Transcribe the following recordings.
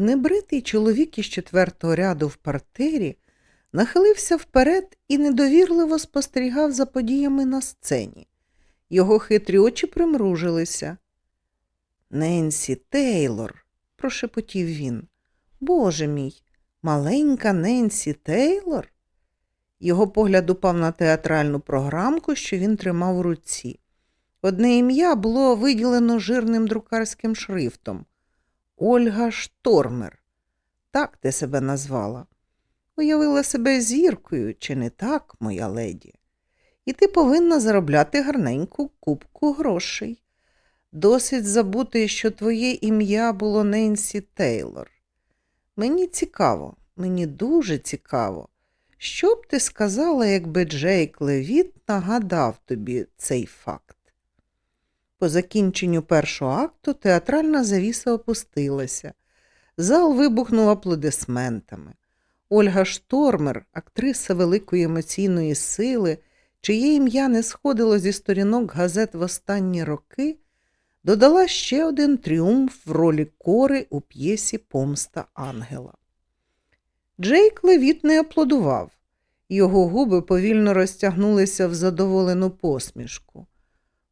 Небритий чоловік із четвертого ряду в партері нахилився вперед і недовірливо спостерігав за подіями на сцені. Його хитрі очі примружилися. Ненсі Тейлор, прошепотів він. Боже мій, маленька Ненсі Тейлор? Його погляд упав на театральну програмку, що він тримав у руці. Одне ім'я було виділено жирним друкарським шрифтом. Ольга Штормер. Так ти себе назвала. Уявила себе зіркою, чи не так, моя леді? І ти повинна заробляти гарненьку купку грошей. Досить забути, що твоє ім'я було Ненсі Тейлор. Мені цікаво, мені дуже цікаво. Що б ти сказала, якби Джейк Левіт нагадав тобі цей факт? По закінченню першого акту театральна завіса опустилася. Зал вибухнув аплодисментами. Ольга Штормер, актриса великої емоційної сили, чиє ім'я не сходило зі сторінок газет в останні роки, додала ще один тріумф в ролі кори у п'єсі Помста Ангела. Джейк Левіт не аплодував. Його губи повільно розтягнулися в задоволену посмішку.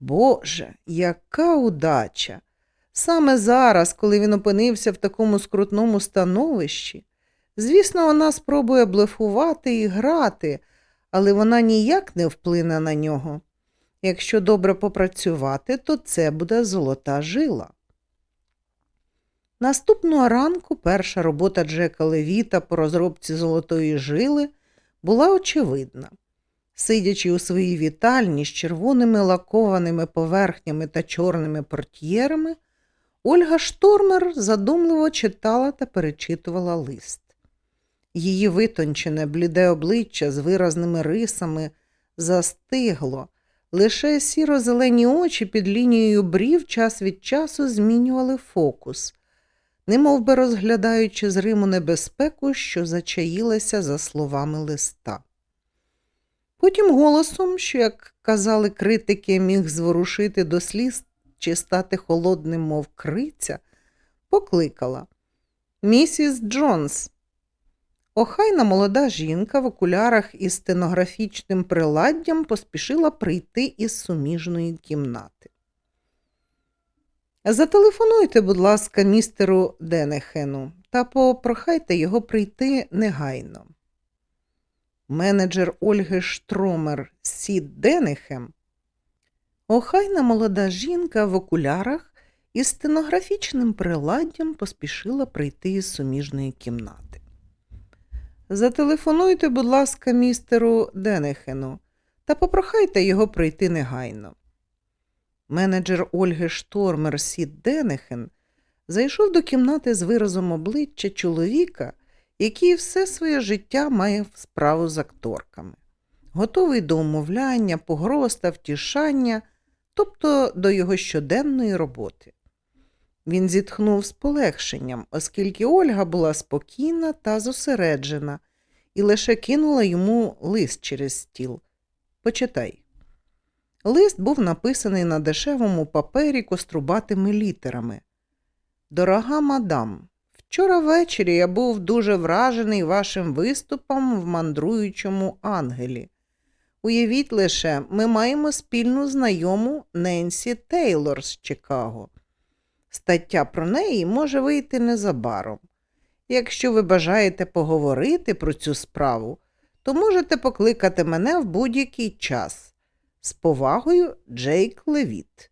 Боже, яка удача! Саме зараз, коли він опинився в такому скрутному становищі, звісно, вона спробує блефувати і грати, але вона ніяк не вплине на нього. Якщо добре попрацювати, то це буде золота жила. Наступного ранку перша робота Джека Левіта по розробці золотої жили була очевидна. Сидячи у своїй вітальні з червоними лакованими поверхнями та чорними портьєрами, Ольга Штормер задумливо читала та перечитувала лист. Її витончене, бліде обличчя з виразними рисами застигло, лише сіро-зелені очі під лінією брів час від часу змінювали фокус, немов би розглядаючи з Риму небезпеку, що зачаїлася за словами листа. Потім голосом, що, як казали критики, міг зворушити до сліз чи стати холодним, мов криця, покликала Місіс Джонс. Охайна молода жінка в окулярах із стенографічним приладдям поспішила прийти із суміжної кімнати. Зателефонуйте, будь ласка, містеру Денехену та попрохайте його прийти негайно. Менеджер Ольги Штромер Сід Денехем, охайна молода жінка в окулярах із стенографічним приладдям поспішила прийти із суміжної кімнати. Зателефонуйте, будь ласка, містеру Денехену та попрохайте його прийти негайно. Менеджер Ольги Штормер Сід Денехен зайшов до кімнати з виразом обличчя чоловіка, який все своє життя має справу з акторками, готовий до умовляння, погроз та втішання, тобто до його щоденної роботи. Він зітхнув з полегшенням, оскільки Ольга була спокійна та зосереджена, і лише кинула йому лист через стіл. Почитай. Лист був написаний на дешевому папері кострубатими літерами. Дорога мадам, вчора ввечері я був дуже вражений вашим виступом в мандруючому ангелі. Уявіть лише, ми маємо спільну знайому Ненсі Тейлор з Чикаго. Стаття про неї може вийти незабаром. Якщо ви бажаєте поговорити про цю справу, то можете покликати мене в будь-який час. З повагою Джейк Левіт.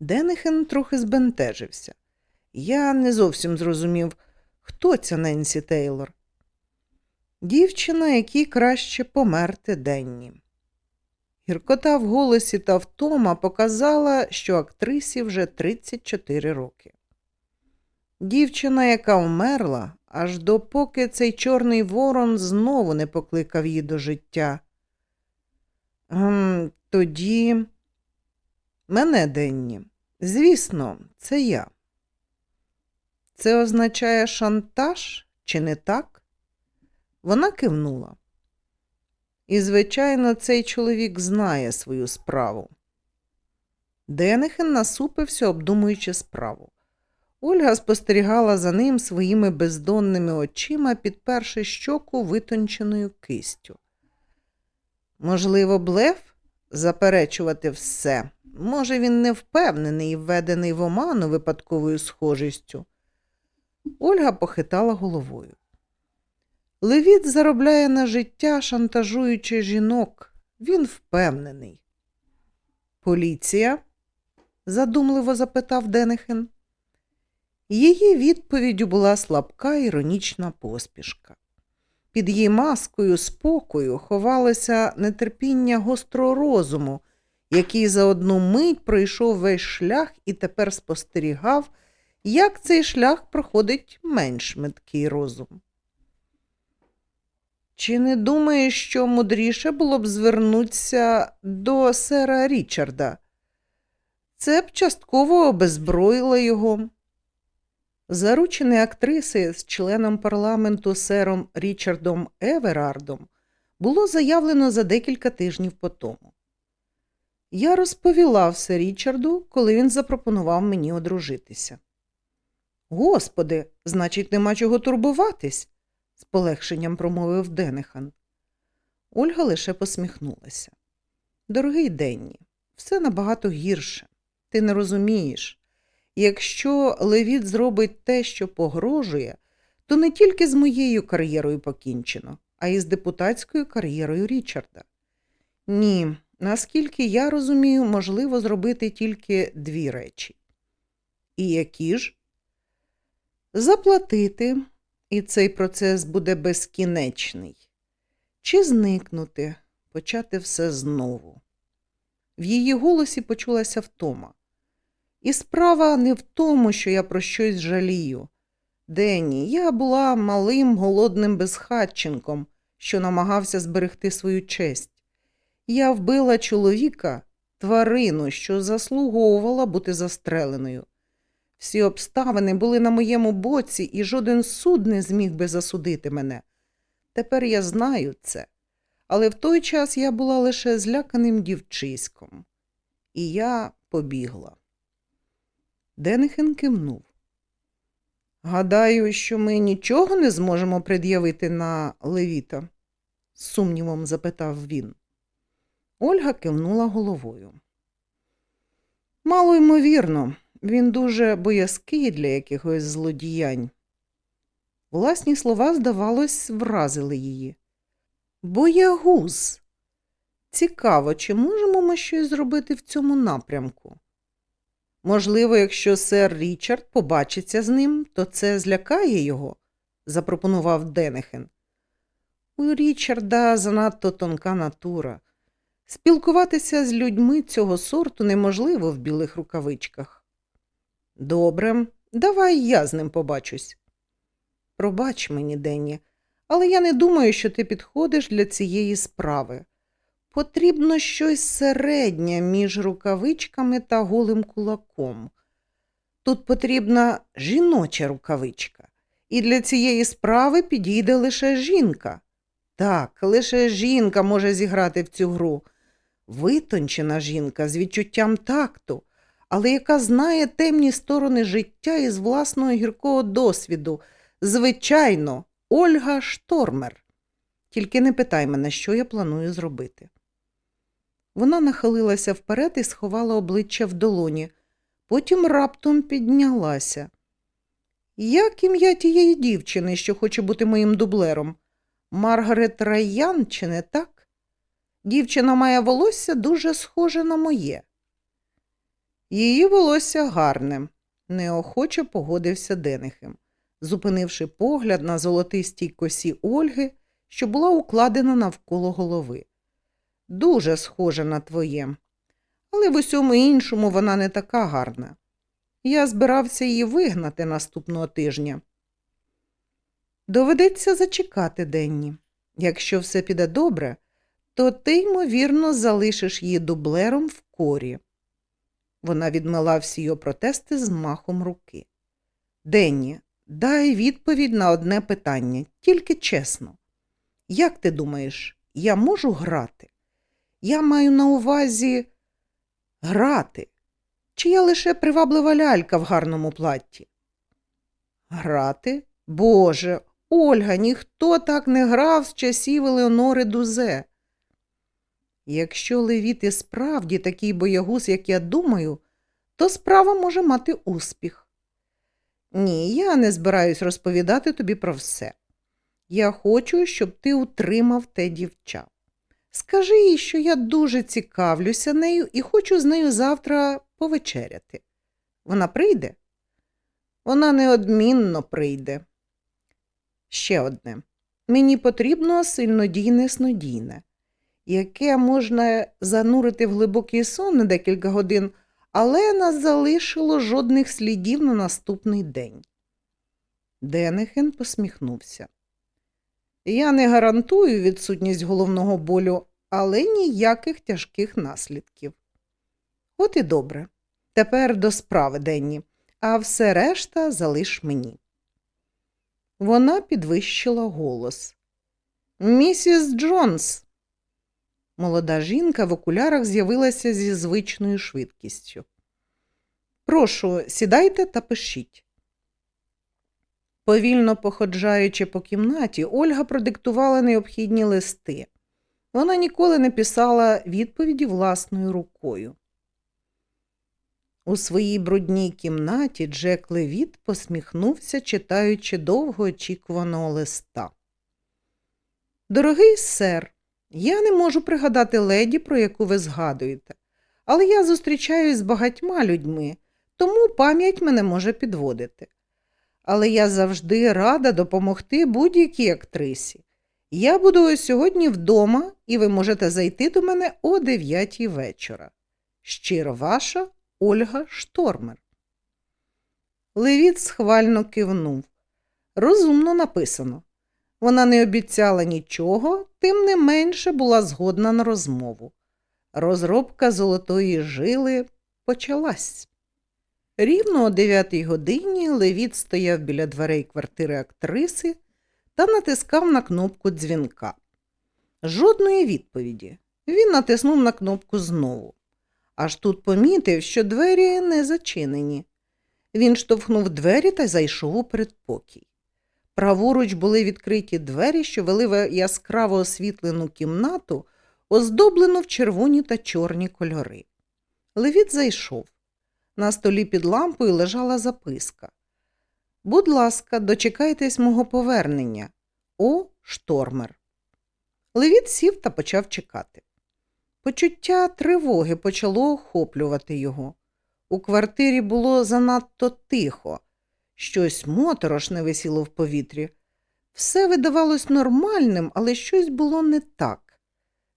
Денехен трохи збентежився. Я не зовсім зрозумів, хто ця Ненсі Тейлор. Дівчина, якій краще померти денні. Гіркота в голосі та втома показала, що актрисі вже 34 роки. Дівчина, яка вмерла, аж допоки цей чорний ворон знову не покликав її до життя. Гм, тоді мене денні. Звісно, це я. Це означає шантаж, чи не так? Вона кивнула. І, звичайно, цей чоловік знає свою справу. Денихен насупився, обдумуючи справу. Ольга спостерігала за ним своїми бездонними очима, підперши щоку витонченою кистю. Можливо, блеф заперечувати все. Може, він не впевнений і введений в оману випадковою схожістю. Ольга похитала головою. Левіт заробляє на життя, шантажуючи жінок. Він впевнений. Поліція? задумливо запитав Денихен. Її відповіддю була слабка іронічна поспішка. Під її маскою спокою ховалося нетерпіння гострого розуму, який за одну мить пройшов весь шлях і тепер спостерігав, як цей шлях проходить менш меткий розум. Чи не думаєш, що мудріше було б звернутися до сера Річарда? Це б частково обезброїло його. Заручений актриси з членом парламенту сером Річардом Еверардом було заявлено за декілька тижнів по тому. Я розповіла все Річарду, коли він запропонував мені одружитися. Господи, значить, нема чого турбуватись, з полегшенням промовив Денехан. Ольга лише посміхнулася. Дорогий Денні, все набагато гірше. Ти не розумієш. Якщо Левіт зробить те, що погрожує, то не тільки з моєю кар'єрою покінчено, а й з депутатською кар'єрою Річарда. Ні, наскільки я розумію, можливо зробити тільки дві речі. І які ж? Заплатити, і цей процес буде безкінечний, чи зникнути, почати все знову. В її голосі почулася втома. І справа не в тому, що я про щось жалію. Денні, я була малим голодним безхатченком, що намагався зберегти свою честь. Я вбила чоловіка, тварину, що заслуговувала бути застреленою. Всі обставини були на моєму боці, і жоден суд не зміг би засудити мене. Тепер я знаю це, але в той час я була лише зляканим дівчиськом. І я побігла. Денихен кивнув. Гадаю, що ми нічого не зможемо пред'явити на Левіта? з сумнівом запитав він. Ольга кивнула головою. Мало ймовірно, він дуже боязкий для якихось злодіянь. Власні слова, здавалось, вразили її. Боягуз. Цікаво, чи можемо ми щось зробити в цьому напрямку? Можливо, якщо сер Річард побачиться з ним, то це злякає його, запропонував Денехен. У Річарда занадто тонка натура. Спілкуватися з людьми цього сорту неможливо в білих рукавичках. Добре, давай я з ним побачусь. Пробач мені, Денні, але я не думаю, що ти підходиш для цієї справи. Потрібно щось середнє між рукавичками та голим кулаком. Тут потрібна жіноча рукавичка, і для цієї справи підійде лише жінка. Так, лише жінка може зіграти в цю гру. Витончена жінка з відчуттям такту, але яка знає темні сторони життя із власного гіркого досвіду. Звичайно, Ольга Штормер. Тільки не питай мене, що я планую зробити. Вона нахилилася вперед і сховала обличчя в долоні, потім раптом піднялася. Як ім'я тієї дівчини, що хоче бути моїм дублером? Маргарет Райян, чи не так? Дівчина має волосся дуже схоже на моє. Її волосся гарне, неохоче погодився Денихем, зупинивши погляд на золотистій косі Ольги, що була укладена навколо голови дуже схожа на твоє, але в усьому іншому вона не така гарна. Я збирався її вигнати наступного тижня. Доведеться зачекати Денні. Якщо все піде добре, то ти, ймовірно, залишиш її дублером в корі. Вона відмила всі його протести з махом руки. Денні, дай відповідь на одне питання, тільки чесно. Як ти думаєш, я можу грати? Я маю на увазі грати. Чи я лише приваблива лялька в гарному платті? Грати? Боже, Ольга, ніхто так не грав з часів Елеонори Дузе. Якщо Левіт і справді такий боягуз, як я думаю, то справа може мати успіх. Ні, я не збираюсь розповідати тобі про все. Я хочу, щоб ти утримав те дівча. Скажи їй, що я дуже цікавлюся нею і хочу з нею завтра повечеряти. Вона прийде? Вона неодмінно прийде. Ще одне. Мені потрібно сильнодійне снодійне, яке можна занурити в глибокий сон на декілька годин, але не залишило жодних слідів на наступний день. Денехен посміхнувся. Я не гарантую відсутність головного болю, але ніяких тяжких наслідків. От і добре. Тепер до справи денні, а все решта залиш мені. Вона підвищила голос. Місіс Джонс. Молода жінка в окулярах з'явилася зі звичною швидкістю. Прошу, сідайте та пишіть. Повільно походжаючи по кімнаті, Ольга продиктувала необхідні листи. Вона ніколи не писала відповіді власною рукою. У своїй брудній кімнаті Джек Левіт посміхнувся, читаючи довгоочікуваного листа. Дорогий сер, я не можу пригадати леді, про яку ви згадуєте, але я зустрічаюсь з багатьма людьми, тому пам'ять мене може підводити. Але я завжди рада допомогти будь-якій актрисі. Я буду сьогодні вдома, і ви можете зайти до мене о дев'ятій вечора. Щиро ваша Ольга Штормер. Левіт схвально кивнув. Розумно написано. Вона не обіцяла нічого, тим не менше була згодна на розмову. Розробка золотої жили почалась. Рівно о дев'ятій годині Левіт стояв біля дверей квартири актриси та натискав на кнопку дзвінка. Жодної відповіді. Він натиснув на кнопку знову. Аж тут помітив, що двері не зачинені. Він штовхнув двері та зайшов у передпокій. Праворуч були відкриті двері, що вели в яскраво освітлену кімнату, оздоблену в червоні та чорні кольори. Левіт зайшов. На столі під лампою лежала записка. Будь ласка, дочекайтесь мого повернення. О, штормер. Левіт сів та почав чекати. Почуття тривоги почало охоплювати його. У квартирі було занадто тихо, щось моторошне висіло в повітрі. Все видавалось нормальним, але щось було не так.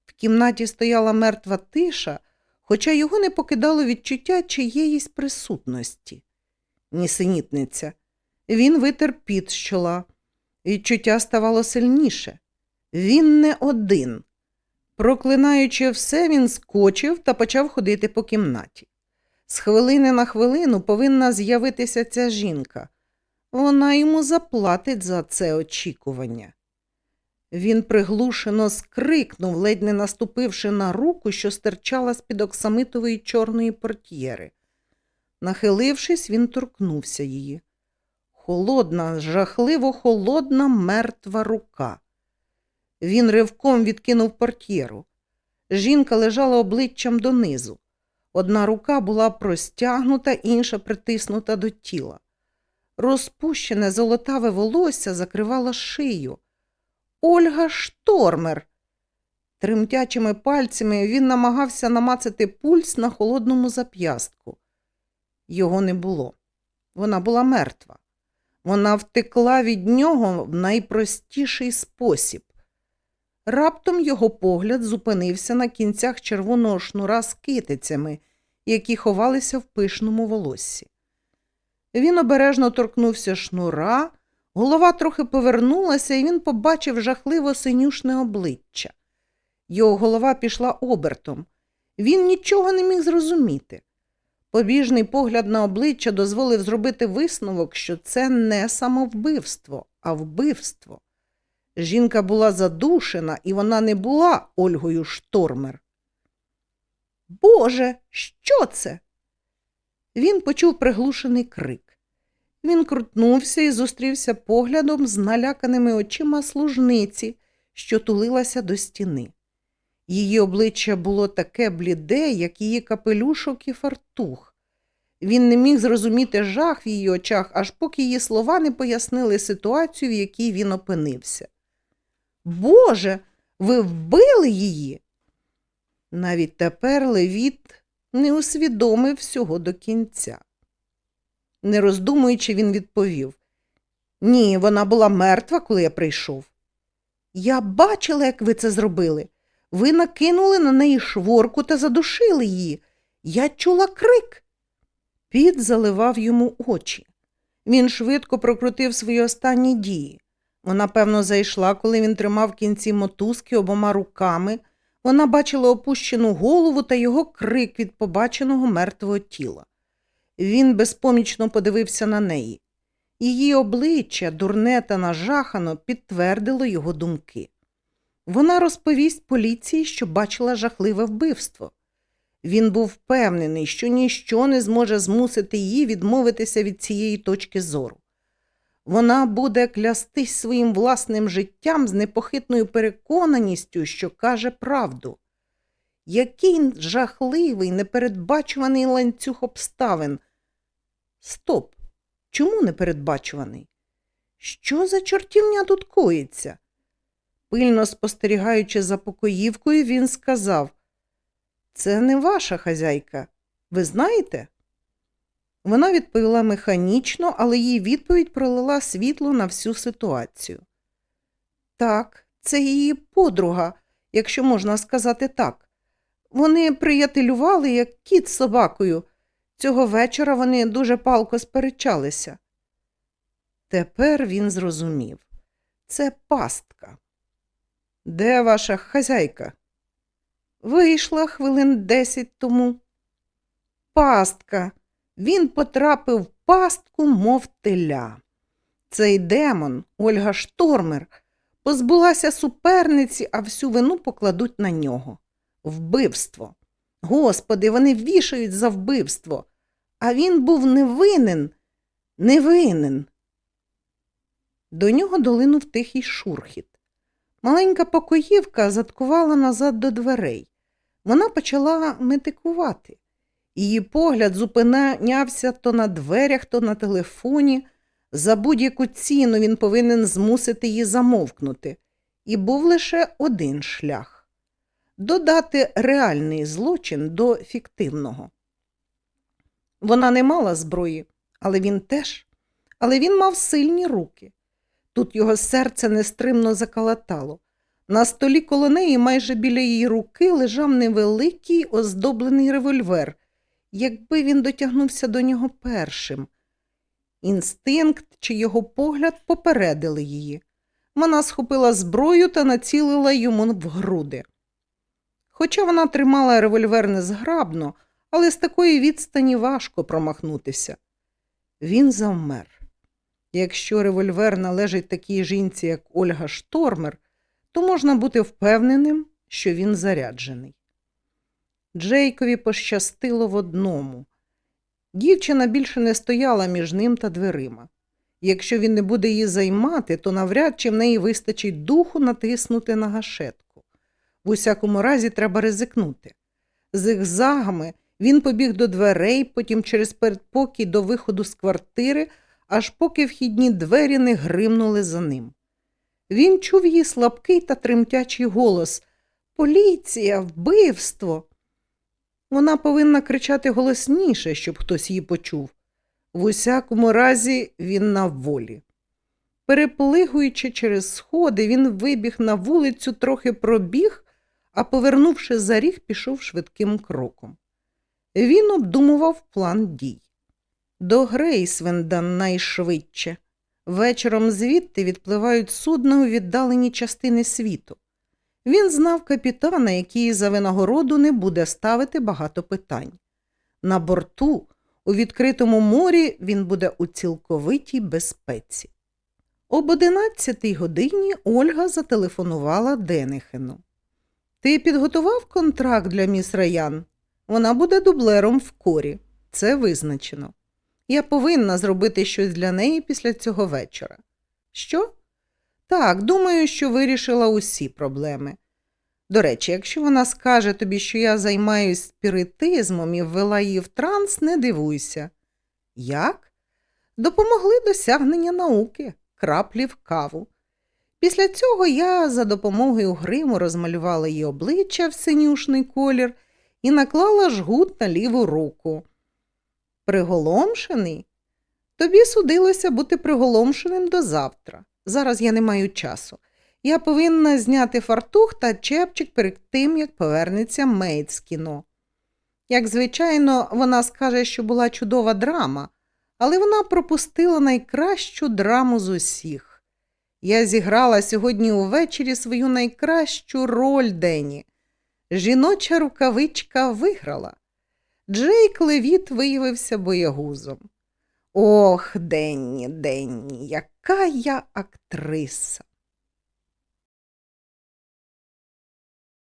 В кімнаті стояла мертва тиша, хоча його не покидало відчуття чиєїсь присутності. Нісенітниця. Він витер під з чола. Відчуття ставало сильніше. Він не один. Проклинаючи все, він скочив та почав ходити по кімнаті. З хвилини на хвилину повинна з'явитися ця жінка. Вона йому заплатить за це очікування. Він приглушено скрикнув, ледь не наступивши на руку, що стирчала з-під оксамитової чорної портьєри. Нахилившись, він торкнувся її. Холодна, жахливо холодна, мертва рука. Він ривком відкинув портьєру. Жінка лежала обличчям донизу. Одна рука була простягнута, інша притиснута до тіла. Розпущене золотаве волосся закривало шию. Ольга Штормер. Тремтячими пальцями він намагався намацати пульс на холодному зап'ястку. Його не було. Вона була мертва. Вона втекла від нього в найпростіший спосіб. Раптом його погляд зупинився на кінцях червоного шнура з китицями, які ховалися в пишному волоссі. Він обережно торкнувся шнура, голова трохи повернулася, і він побачив жахливо синюшне обличчя. Його голова пішла обертом. Він нічого не міг зрозуміти. Побіжний погляд на обличчя дозволив зробити висновок, що це не самовбивство, а вбивство. Жінка була задушена, і вона не була Ольгою Штормер. Боже, що це? Він почув приглушений крик. Він крутнувся і зустрівся поглядом з наляканими очима служниці, що тулилася до стіни. Її обличчя було таке бліде, як її капелюшок і фартух. Він не міг зрозуміти жах в її очах, аж поки її слова не пояснили ситуацію, в якій він опинився. Боже, ви вбили її? Навіть тепер Левіт не усвідомив всього до кінця. Не роздумуючи, він відповів Ні, вона була мертва, коли я прийшов. Я бачила, як ви це зробили. Ви накинули на неї шворку та задушили її. Я чула крик. Піт заливав йому очі. Він швидко прокрутив свої останні дії. Вона, певно, зайшла, коли він тримав кінці мотузки обома руками. Вона бачила опущену голову та його крик від побаченого мертвого тіла. Він безпомічно подивився на неї. Її обличчя, дурне та нажахано, підтвердило його думки. Вона розповість поліції, що бачила жахливе вбивство. Він був впевнений, що ніщо не зможе змусити її відмовитися від цієї точки зору. Вона буде клястись своїм власним життям з непохитною переконаністю, що каже правду. Який жахливий, непередбачуваний ланцюг обставин. Стоп! Чому непередбачуваний? Що за чортівня тут коїться? Пильно спостерігаючи за покоївкою, він сказав Це не ваша хазяйка. Ви знаєте? Вона відповіла механічно, але її відповідь пролила світло на всю ситуацію. Так, це її подруга, якщо можна сказати так. Вони приятелювали, як кіт з собакою. Цього вечора вони дуже палко сперечалися. Тепер він зрозумів це пастка. Де ваша хазяйка? Вийшла хвилин десять тому. Пастка. Він потрапив в пастку, мов теля. Цей демон, Ольга Штормер, позбулася суперниці, а всю вину покладуть на нього. Вбивство. Господи, вони вішають за вбивство. А він був невинен, невинен. До нього долинув тихий шурхіт. Маленька покоївка заткувала назад до дверей. Вона почала метикувати. Її погляд зупинявся то на дверях, то на телефоні. За будь-яку ціну він повинен змусити її замовкнути. І був лише один шлях додати реальний злочин до фіктивного. Вона не мала зброї, але він теж. Але він мав сильні руки. Тут його серце нестримно закалатало. На столі коло неї, майже біля її руки, лежав невеликий оздоблений револьвер, якби він дотягнувся до нього першим. Інстинкт чи його погляд попередили її. Вона схопила зброю та націлила йому в груди. Хоча вона тримала револьвер незграбно, але з такої відстані важко промахнутися. Він завмер. Якщо револьвер належить такій жінці, як Ольга Штормер, то можна бути впевненим, що він заряджений. Джейкові пощастило в одному. Дівчина більше не стояла між ним та дверима. Якщо він не буде її займати, то навряд чи в неї вистачить духу натиснути на гашетку. В усякому разі, треба ризикнути. Зигзагами він побіг до дверей, потім через передпокій до виходу з квартири, аж поки вхідні двері не гримнули за ним. Він чув її слабкий та тремтячий голос Поліція, вбивство. Вона повинна кричати голосніше, щоб хтось її почув. В усякому разі, він на волі. Переплигуючи через сходи, він вибіг на вулицю, трохи пробіг, а повернувши за ріг, пішов швидким кроком. Він обдумував план дій. До Грейсвенда найшвидше. Вечором звідти відпливають судна у віддалені частини світу. Він знав капітана, який за винагороду не буде ставити багато питань. На борту, у відкритому морі, він буде у цілковитій безпеці. Об 11 годині Ольга зателефонувала Денихену. Ти підготував контракт для міс Раян? Вона буде дублером в корі. Це визначено. Я повинна зробити щось для неї після цього вечора. Що? Так, думаю, що вирішила усі проблеми. До речі, якщо вона скаже тобі, що я займаюсь спіритизмом і ввела її в транс, не дивуйся. Як? Допомогли досягнення науки, краплі в каву. Після цього я за допомогою гриму розмалювала її обличчя в синюшний колір і наклала жгут на ліву руку. Приголомшений? Тобі судилося бути приголомшеним до завтра. Зараз я не маю часу. Я повинна зняти фартух та чепчик перед тим, як повернеться Мейд з кіно. Як звичайно, вона скаже, що була чудова драма, але вона пропустила найкращу драму з усіх. Я зіграла сьогодні увечері свою найкращу роль Дені. Жіноча рукавичка виграла. Джейк Левіт виявився боягузом. Ох, Денні, Денні, яка я актриса.